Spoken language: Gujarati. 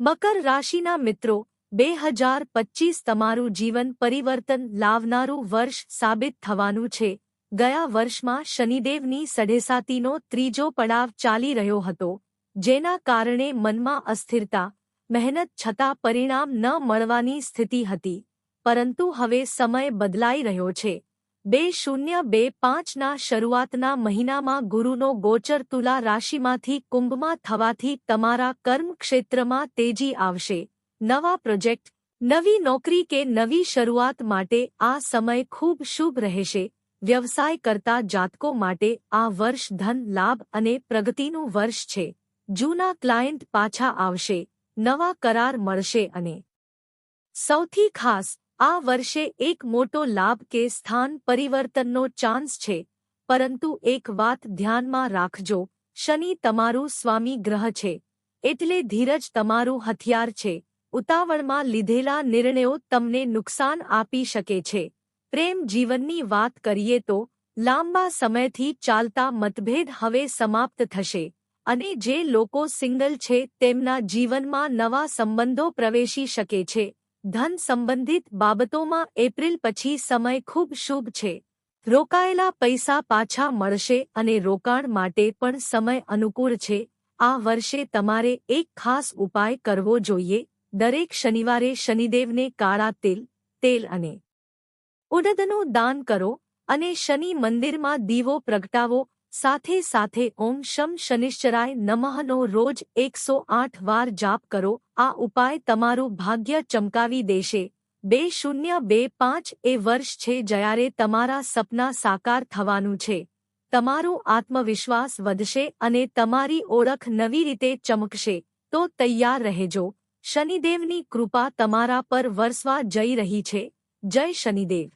મકર રાશિના મિત્રો, બે હજાર પચીસ તમારું જીવન પરિવર્તન લાવનારું વર્ષ સાબિત થવાનું છે. ગયા વર્ષમાં શનિદેવની સઢેસાતીનો ત્રીજો પડાવ ચાલી રહ્યો હતો, જેના કારણે મનમાં અસ્થિરતા, મહેનત છતાં પરિણામ ન મળવાની સ્થિતિ હતી, પરંતુ હવે સમય બદલાઈ રહ્યો છે. બે શૂન્ય બે પાંચના શરૂઆતના મહિનામાં ગુરુનો ગોચર તુલા રાશિમાંથી કુંભમાં થવાથી તમારા કર્મક્ષેત્રમાં તેજી આવશે. નવા પ્રોજેક્ટ, નવી નોકરી કે નવી શરૂઆત માટે આ સમય ખૂબ શુભ રહેશે. વ્યવસાય કરતા જાતકો માટે આ વર્ષ ધન લાભ અને પ્રગતિનું વર્ષ છે. જૂના ક્લાયન્ટ પાછા આવશે. નવા કરાર મળશે અને સૌથી ખાસ આ વર્ષે એક મોટો લાભ કે સ્થાન પરિવર્તનનો ચાન્સ છે, પરંતુ એક વાત ધ્યાનમાં રાખજો, શનિ તમારું સ્વામી ગ્રહ છે, એટલે ધીરજ તમારું હથિયાર છે, ઉતાવળમાં લીધેલા નિર્ણયો તમને નુકસાન આપી શકે છે. પ્રેમ જીવનની વાત કરીએ તો, લાંબા સમયથી ચાલતા મતભેદ હવે સમાપ્ત થશે, અને જે લોકો સિંગલ છે તેમના જીવનમાં નવા સંબંધો પ્રવેશી શકે છે. ધન સંબંધિત બાબતોમાં એપ્રિલ પછી સમય ખૂબ શુભ છે. રોકાયેલા પૈસા પાછા મળશે અને રોકાણ માટે પણ સમય અનુકૂળ છે. આ વર્ષે તમારે એક ખાસ ઉપાય કરવો જોઈએ. દરેક શનિવારે શનિદેવને કાળા તેલ તેલ અને ઉડદનું દાન કરો અને શનિ મંદિરમાં દીવો પ્રગટાવો સાથે સાથે ઓમ શમ શનિશ્ચરાય નમઃનો રોજ એકસો આઠ વાર જાપ કરો. આ ઉપાય તમારું ભાગ્ય ચમકાવી દેશે. બે શૂન્ય બે પાંચ એ વર્ષ છે જ્યારે તમારા સપના સાકાર થવાનું છે. તમારો આત્મવિશ્વાસ વધશે અને તમારી ઓળખ નવી રીતે ચમકશે. તો તૈયાર રહેજો. શનિદેવની કૃપા તમારા પર વરસવા જઈ રહી છે. જય શનિદેવ.